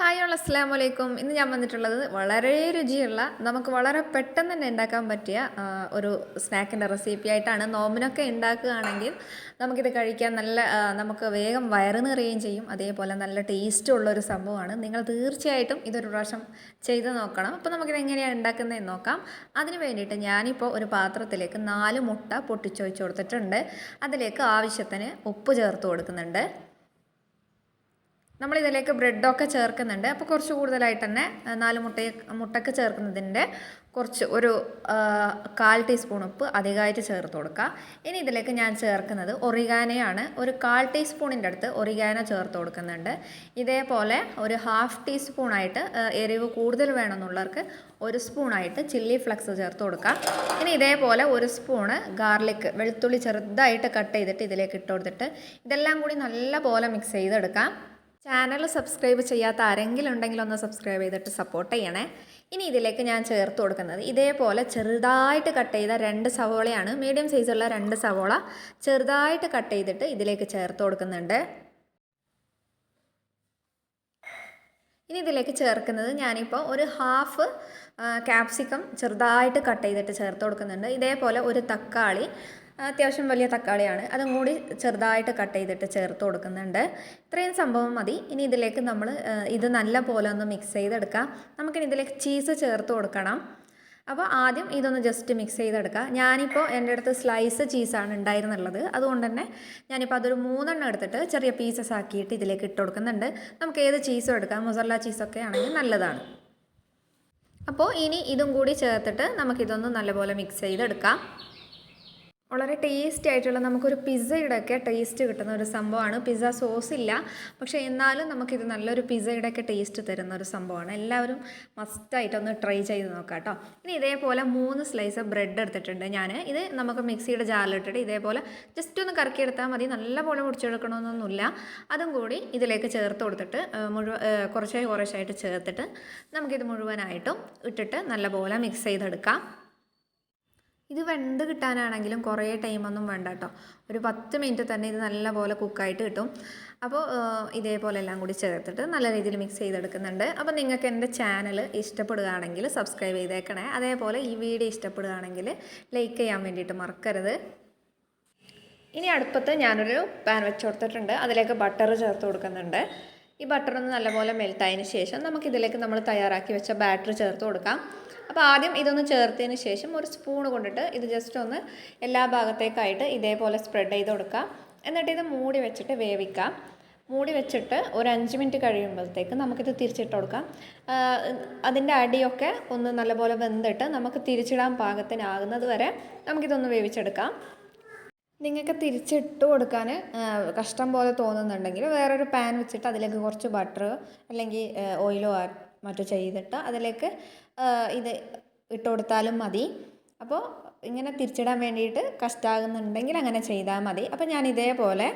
Hi all അസ്സാം വലൈക്കും ഇന്ന് ഞാൻ വന്നിട്ടുള്ളത് വളരെ രുചിയുള്ള നമുക്ക് വളരെ പെട്ടെന്ന് തന്നെ ഉണ്ടാക്കാൻ പറ്റിയ ഒരു സ്നാക്കിന്റെ റെസിപ്പി ആയിട്ടാണ്. നോമ്പിനൊക്കെ ഉണ്ടാക്കുകയാണെങ്കിൽ നമുക്കിത് കഴിക്കാൻ നല്ല നമുക്ക് വേഗം വയറ് നിറയുകയും ചെയ്യും. അതേപോലെ നല്ല ടേസ്റ്റ് ഉള്ള ഒരു സംഭവമാണ്. നിങ്ങൾ തീർച്ചയായിട്ടും ഇതൊരു പ്രാവശ്യം ചെയ്ത് നോക്കണം. അപ്പോൾ നമുക്കിത് എങ്ങനെയാണ് ഉണ്ടാക്കുന്നതെന്ന് നോക്കാം. അതിന് വേണ്ടിയിട്ട് ഞാനിപ്പോൾ ഒരു പാത്രത്തിലേക്ക് നാല് മുട്ട പൊട്ടിച്ചൊഴിച്ച് കൊടുത്തിട്ടുണ്ട്. അതിലേക്ക് ആവശ്യത്തിന് ഉപ്പ് ചേർത്ത് കൊടുക്കുന്നുണ്ട്. നമ്മൾ ഇതിലേക്ക് ബ്രെഡൊക്കെ ചേർക്കുന്നുണ്ട്. അപ്പോൾ കുറച്ച് കൂടുതലായിട്ട് തന്നെ നാല് മുട്ട മുട്ടയ്ക്ക് ചേർക്കുന്നതിന്റെ കുറച്ച് ഒരു കാൽ ടീസ്പൂൺ ഉപ്പ് അധികമായിട്ട് ചേർത്ത് കൊടുക്കുക. ഇനി ഇതിലേക്ക് ഞാൻ ചേർക്കുന്നത് ഒറിഗാനയാണ്. ഒരു കാൽ ടീസ്പൂണിന്റെ അടുത്ത് ഒറിഗാന ചേർത്ത് കൊടുക്കുന്നുണ്ട്. ഇതേപോലെ ഒരു ഹാഫ് ടീസ്പൂണായിട്ട് എരിവ് കൂടുതൽ വേണമെന്നുള്ളവർക്ക് ഒരു സ്പൂണായിട്ട് ചില്ലി ഫ്ലക്സ് ചേർത്ത് കൊടുക്കാം ഇനി ഇതേപോലെ ഒരു സ്പൂണ് ഗാർലിക് വെളുത്തുള്ളി ചെറുതായിട്ട് കട്ട് ചെയ്തിട്ട് ഇതിലേക്ക് ഇട്ട് കൊടുത്തിട്ട് ഇതെല്ലാം കൂടി നല്ല പോലെ മിക്സ് ചെയ്തെടുക്കാം. ചാനൽ സബ്സ്ക്രൈബ് ചെയ്യാത്ത ആരെങ്കിലും ഉണ്ടെങ്കിൽ ഒന്ന് സബ്സ്ക്രൈബ് ചെയ്തിട്ട് സപ്പോർട്ട് ചെയ്യണേ. ഇനി ഇതിലേക്ക് ഞാൻ ചേർത്ത് കൊടുക്കുന്നത് ഇതേപോലെ ചെറുതായിട്ട് കട്ട് ചെയ്ത രണ്ട് സവോളയാണ്. മീഡിയം സൈസുള്ള രണ്ട് സവോള ചെറുതായിട്ട് കട്ട് ചെയ്തിട്ട് ഇതിലേക്ക് ചേർത്ത് കൊടുക്കുന്നുണ്ട്. ഇനി ഇതിലേക്ക് ചേർക്കുന്നത് ഞാനിപ്പോൾ ഒരു ഹാഫ് ക്യാപ്സിക്കം ചെറുതായിട്ട് കട്ട് ചെയ്തിട്ട് ചേർത്ത് കൊടുക്കുന്നുണ്ട്. ഇതേപോലെ ഒരു തക്കാളി അത്യാവശ്യം വലിയ തക്കാളിയാണ്. അതും കൂടി ചെറുതായിട്ട് കട്ട് ചെയ്തിട്ട് ചേർത്ത് കൊടുക്കുന്നുണ്ട്. ഇത്രയും സംഭവം മതി. ഇനി ഇതിലേക്ക് നമ്മൾ ഇത് നല്ല പോലെ ഒന്ന് മിക്സ് ചെയ്തെടുക്കാം. നമുക്കിനി ഇതിലേക്ക് ചീസ് ചേർത്ത് കൊടുക്കണം. അപ്പോൾ ആദ്യം ഇതൊന്ന് ജസ്റ്റ് മിക്സ് ചെയ്തെടുക്കുക ഞാനിപ്പോൾ എന്റെ അടുത്ത് സ്ലൈസ് ചീസാണ് ഉണ്ടായിരുന്നുള്ളത്. അതുകൊണ്ട് തന്നെ ഞാനിപ്പോൾ അതൊരു മൂന്നെണ്ണം എടുത്തിട്ട് ചെറിയ പീസസ് ആക്കിയിട്ട് ഇതിലേക്ക് ഇട്ട് കൊടുക്കുന്നുണ്ട്. നമുക്ക് ഏത് ചീസും എടുക്കാം. മുസല്ല ചീസൊക്കെ ആണെങ്കിൽ നല്ലതാണ്. അപ്പോൾ ഇനി ഇതും കൂടി ചേർത്തിട്ട് നമുക്കിതൊന്ന് നല്ലപോലെ മിക്സ് ചെയ്തെടുക്കാം. വളരെ ടേസ്റ്റി ആയിട്ടുള്ള നമുക്കൊരു പിസ്സയുടെ ഒക്കെ ടേസ്റ്റ് കിട്ടുന്ന ഒരു സംഭവമാണ്. പിസ്സ സോസ് ഇല്ല. പക്ഷേ എന്നാലും നമുക്കിത് നല്ലൊരു പിസ്സയുടെ ഒക്കെ ടേസ്റ്റ് തരുന്ന ഒരു സംഭവമാണ്. എല്ലാവരും മസ്റ്റായിട്ടൊന്ന് ട്രൈ ചെയ്ത് നോക്കാം കേട്ടോ ഇനി ഇതേപോലെ മൂന്ന് സ്ലൈസ് ബ്രെഡ് എടുത്തിട്ടുണ്ട് ഞാൻ ഇത് നമുക്ക് മിക്സിയുടെ ജാറിലിട്ടിട്ട് ഇതേപോലെ ജസ്റ്റ് ഒന്ന് കറക്കിയെടുത്താൽ മതി. നല്ലപോലെ മുടിച്ചെടുക്കണമെന്നൊന്നുമില്ല അതും കൂടി ഇതിലേക്ക് ചേർത്ത് കൊടുത്തിട്ട് മുഴുവൻ കുറച്ചായി കുറച്ചായിട്ട് ചേർത്തിട്ട് നമുക്കിത് മുഴുവനായിട്ടും ഇട്ടിട്ട് നല്ലപോലെ മിക്സ് ചെയ്തെടുക്കാം. ഇത് വെന്ത് കിട്ടാനാണെങ്കിലും കുറേ ടൈമൊന്നും വേണ്ട കേട്ടോ ഒരു പത്ത് മിനിറ്റ് തന്നെ ഇത് നല്ലപോലെ കുക്കായിട്ട് കിട്ടും. അപ്പോൾ ഇതേപോലെ എല്ലാം കൂടി ചേർത്തിട്ട് നല്ല രീതിയിൽ മിക്സ് ചെയ്തെടുക്കുന്നുണ്ട്. അപ്പോൾ നിങ്ങൾക്ക് എന്റെ ചാനൽ ഇഷ്ടപ്പെടുകയാണെങ്കിൽ സബ്സ്ക്രൈബ് ചെയ്തേക്കണേ. അതേപോലെ ഈ വീഡിയോ ഇഷ്ടപ്പെടുകയാണെങ്കിൽ ലൈക്ക് ചെയ്യാൻ വേണ്ടിയിട്ട് മറക്കരുത്. ഇനി അടുപ്പത്ത് ഞാനൊരു പാൻ വെച്ച് കൊടുത്തിട്ടുണ്ട് അതിലേക്ക് ബട്ടർ ചേർത്ത് കൊടുക്കുന്നുണ്ട്. ഈ ബട്ടർ ഒന്ന് നല്ലപോലെ മെൽട്ടായതിന് ശേഷം നമുക്കിതിലേക്ക് നമ്മൾ തയ്യാറാക്കി വെച്ച ബാറ്റർ ചേർത്ത് കൊടുക്കാം. അപ്പോൾ ആദ്യം ഇതൊന്ന് ചേർത്തതിന് ശേഷം ഒരു സ്പൂൺ കൊണ്ടിട്ട് ഇത് ജസ്റ്റ് ഒന്ന് എല്ലാ ഭാഗത്തേക്കായിട്ട് ഇതേപോലെ സ്പ്രെഡ് ചെയ്ത് കൊടുക്കാം. എന്നിട്ട് ഇത് മൂടി വെച്ചിട്ട് വേവിക്കാം. മൂടി വെച്ചിട്ട് ഒരു അഞ്ച് മിനിറ്റ് കഴിയുമ്പോഴത്തേക്ക് നമുക്കിത് തിരിച്ചിട്ട് കൊടുക്കാം. അതിന്റെ അടിയൊക്കെ ഒന്ന് നല്ലപോലെ വെന്തിട്ട് നമുക്ക് തിരിച്ചിടാൻ പാകത്തിനാകുന്നത് വരെ നമുക്കിതൊന്ന് വേവിച്ചെടുക്കാം. നിങ്ങൾക്ക് തിരിച്ചിട്ട് കൊടുക്കാൻ കഷ്ടം പോലെ തോന്നുന്നുണ്ടെങ്കിൽ വേറൊരു പാൻ വെച്ചിട്ട് അതിലേക്ക് കുറച്ച് ബട്ടർ അല്ലെങ്കിൽ ഓയിലോ മറ്റോ ചെയ്തിട്ട് അതിലേക്ക് ഇത് ഇട്ട് കൊടുത്താലും മതി. അപ്പോൾ ഇങ്ങനെ തിരിച്ചിടാൻ വേണ്ടിയിട്ട് കഷ്ടമാകുന്നുണ്ടെങ്കിൽ അങ്ങനെ ചെയ്താൽ മതി. അപ്പോൾ ഞാൻ ഇതേപോലെ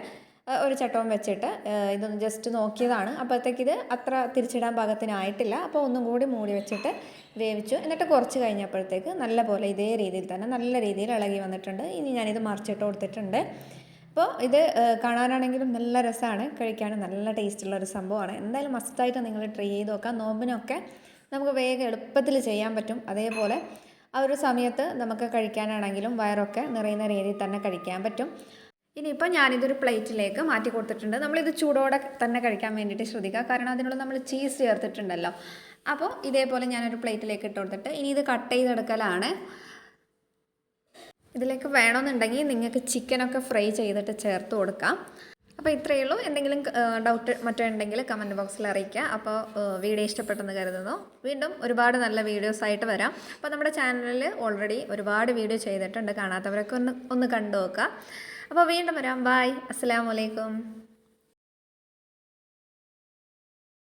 ഒരു ചട്ടവും വെച്ചിട്ട് ഇതൊന്ന് ജസ്റ്റ് നോക്കിയതാണ്. അപ്പോഴത്തേക്ക് ഇത് അത്ര തിരിച്ചിടാൻ പാകത്തിനായിട്ടില്ല. അപ്പോൾ ഒന്നും കൂടി മൂടി വെച്ചിട്ട് വേവിച്ചു. എന്നിട്ട് കുറച്ച് കഴിഞ്ഞപ്പോഴത്തേക്ക് നല്ല പോലെ ഇതേ രീതിയിൽ തന്നെ നല്ല രീതിയിൽ ഇളകി വന്നിട്ടുണ്ട്. ഇനി ഞാനിത് മറിച്ചിട്ട് കൊടുത്തിട്ടുണ്ട്. അപ്പോൾ ഇത് കാണാനാണെങ്കിലും നല്ല രസമാണ്. കഴിക്കാനും നല്ല ടേസ്റ്റുള്ള ഒരു സംഭവമാണ്. എന്തായാലും മസ്റ്റായിട്ട് നിങ്ങൾ ട്രൈ ചെയ്ത് നോക്കാം. നോമ്പിനൊക്കെ നമുക്ക് വേഗം എളുപ്പത്തിൽ ചെയ്യാൻ പറ്റും. അതേപോലെ ആ ഒരു സമയത്ത് നമുക്ക് കഴിക്കാനാണെങ്കിലും വയറൊക്കെ നിറയുന്ന രീതിയിൽ തന്നെ കഴിക്കാൻ പറ്റും. ഇനിയിപ്പോൾ ഞാനിതൊരു പ്ലേറ്റിലേക്ക് മാറ്റി കൊടുത്തിട്ടുണ്ട്. നമ്മളിത് ചൂടോടെ തന്നെ കഴിക്കാൻ വേണ്ടിയിട്ട് ശ്രദ്ധിക്കുക. കാരണം അതിനുള്ള നമ്മൾ ചീസ് ചേർത്തിട്ടുണ്ടല്ലോ. അപ്പോൾ ഇതേപോലെ ഞാനൊരു പ്ലേറ്റിലേക്ക് ഇട്ട് കൊടുത്തിട്ട് ഇനി ഇത് കട്ട് ചെയ്തെടുക്കലാണ്. ഇതിലേക്ക് വേണമെന്നുണ്ടെങ്കിൽ നിങ്ങൾക്ക് ചിക്കനൊക്കെ ഫ്രൈ ചെയ്തിട്ട് ചേർത്ത് കൊടുക്കാം. അപ്പോൾ ഇത്രയേ ഉള്ളൂ. എന്തെങ്കിലും ഡൗട്ട് മറ്റോ ഉണ്ടെങ്കിൽ കമന്റ് ബോക്സിൽ അറിയിക്കുക. അപ്പോൾ വീഡിയോ ഇഷ്ടപ്പെട്ടെന്ന് കരുതുന്നു. വീണ്ടും ഒരുപാട് നല്ല വീഡിയോസ് ആയിട്ട് വരാം. അപ്പോൾ നമ്മുടെ ചാനലിൽ ഓൾറെഡി ഒരുപാട് വീഡിയോ ചെയ്തിട്ടുണ്ട്. കാണാത്തവരൊക്കെ ഒന്ന് ഒന്ന് കണ്ടു നോക്കുക. അപ്പോൾ വീണ്ടും വരാം. ബായ് അസ്സാം വലൈക്കും